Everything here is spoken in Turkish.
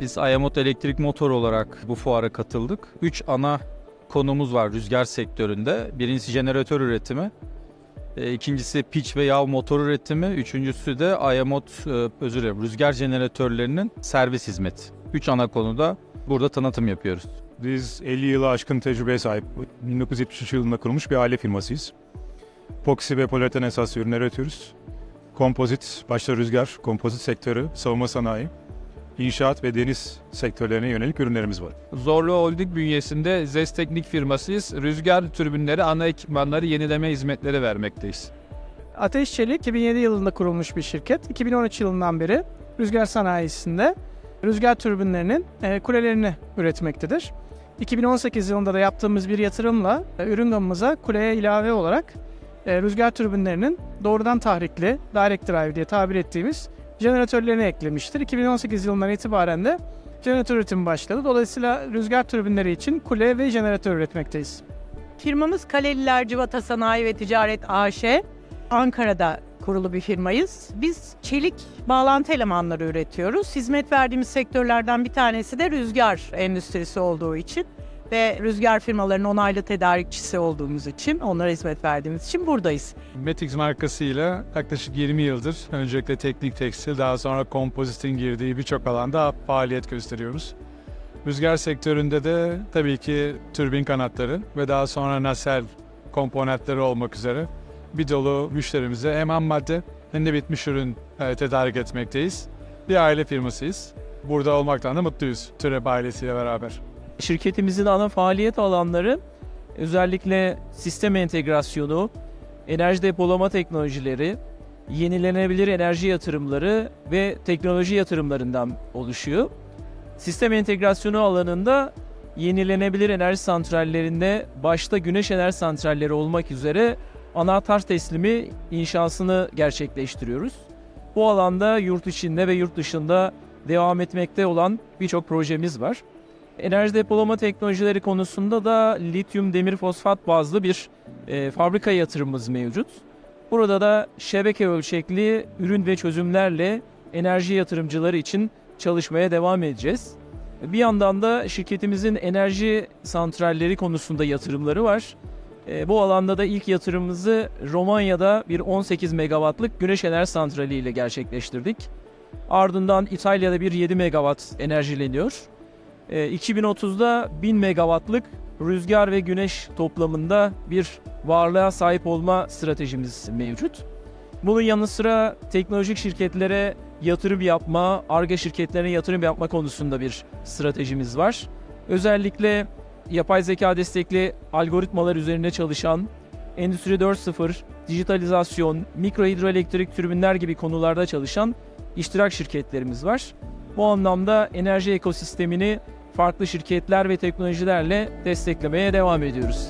Biz Ayamot Elektrik Motor olarak bu fuara katıldık. 3 ana konumuz var rüzgar sektöründe. Birincisi jeneratör üretimi. e, ikincisi pitch ve yağ motor üretimi. Üçüncüsü de Ayamot, e, özür dilerim, rüzgar jeneratörlerinin servis hizmeti. 3 ana konuda burada tanıtım yapıyoruz. Biz 50 yılı aşkın tecrübeye sahip 1973 yılında kurulmuş bir aile firmasıyız. Epoksi ve polieten esas ürünler üretiyoruz. Kompozit, başta rüzgar, kompozit sektörü, savunma sanayi, inşaat ve deniz sektörlerine yönelik ürünlerimiz var. Zorlu Holding bünyesinde ZES Teknik firmasıyız. Rüzgar türbinleri, ana ekipmanları yenileme hizmetleri vermekteyiz. Ateş Çelik 2007 yılında kurulmuş bir şirket. 2013 yılından beri rüzgar sanayisinde rüzgar türbinlerinin e, kulelerini üretmektedir. 2018 yılında da yaptığımız bir yatırımla e, ürün gamımıza kuleye ilave olarak e, rüzgar türbinlerinin doğrudan tahrikli, direct drive diye tabir ettiğimiz jeneratörlerini eklemiştir. 2018 yılından itibaren de jeneratör üretimi başladı. Dolayısıyla rüzgar türbinleri için kule ve jeneratör üretmekteyiz. Firmamız Kaleliler Civata Sanayi ve Ticaret AŞ. Ankara'da kurulu bir firmayız. Biz çelik bağlantı elemanları üretiyoruz. Hizmet verdiğimiz sektörlerden bir tanesi de rüzgar endüstrisi olduğu için ve rüzgar firmalarının onaylı tedarikçisi olduğumuz için, onlara hizmet verdiğimiz için buradayız. Metix markasıyla yaklaşık 20 yıldır öncelikle teknik tekstil, daha sonra kompozitin girdiği birçok alanda faaliyet gösteriyoruz. Rüzgar sektöründe de tabii ki türbin kanatları ve daha sonra nasel komponentleri olmak üzere bir dolu müşterimize hem ham madde hem de bitmiş ürün e, tedarik etmekteyiz. Bir aile firmasıyız. Burada olmaktan da mutluyuz Türep ailesiyle beraber. Şirketimizin ana faaliyet alanları özellikle sistem entegrasyonu, enerji depolama teknolojileri, yenilenebilir enerji yatırımları ve teknoloji yatırımlarından oluşuyor. Sistem entegrasyonu alanında yenilenebilir enerji santrallerinde başta güneş enerji santralleri olmak üzere anahtar teslimi inşasını gerçekleştiriyoruz. Bu alanda yurt içinde ve yurt dışında devam etmekte olan birçok projemiz var. Enerji depolama teknolojileri konusunda da lityum demir fosfat bazlı bir e, fabrika yatırımımız mevcut. Burada da şebeke ölçekli ürün ve çözümlerle enerji yatırımcıları için çalışmaya devam edeceğiz. Bir yandan da şirketimizin enerji santralleri konusunda yatırımları var. E, bu alanda da ilk yatırımımızı Romanya'da bir 18 megawattlık güneş enerji santrali ile gerçekleştirdik. Ardından İtalya'da bir 7 megawatt enerjileniyor. E, 2030'da 1000 megawattlık rüzgar ve güneş toplamında bir varlığa sahip olma stratejimiz mevcut. Bunun yanı sıra teknolojik şirketlere yatırım yapma, ARGE şirketlerine yatırım yapma konusunda bir stratejimiz var. Özellikle yapay zeka destekli algoritmalar üzerine çalışan, Endüstri 4.0, dijitalizasyon, mikro hidroelektrik türbinler gibi konularda çalışan iştirak şirketlerimiz var. Bu anlamda enerji ekosistemini farklı şirketler ve teknolojilerle desteklemeye devam ediyoruz.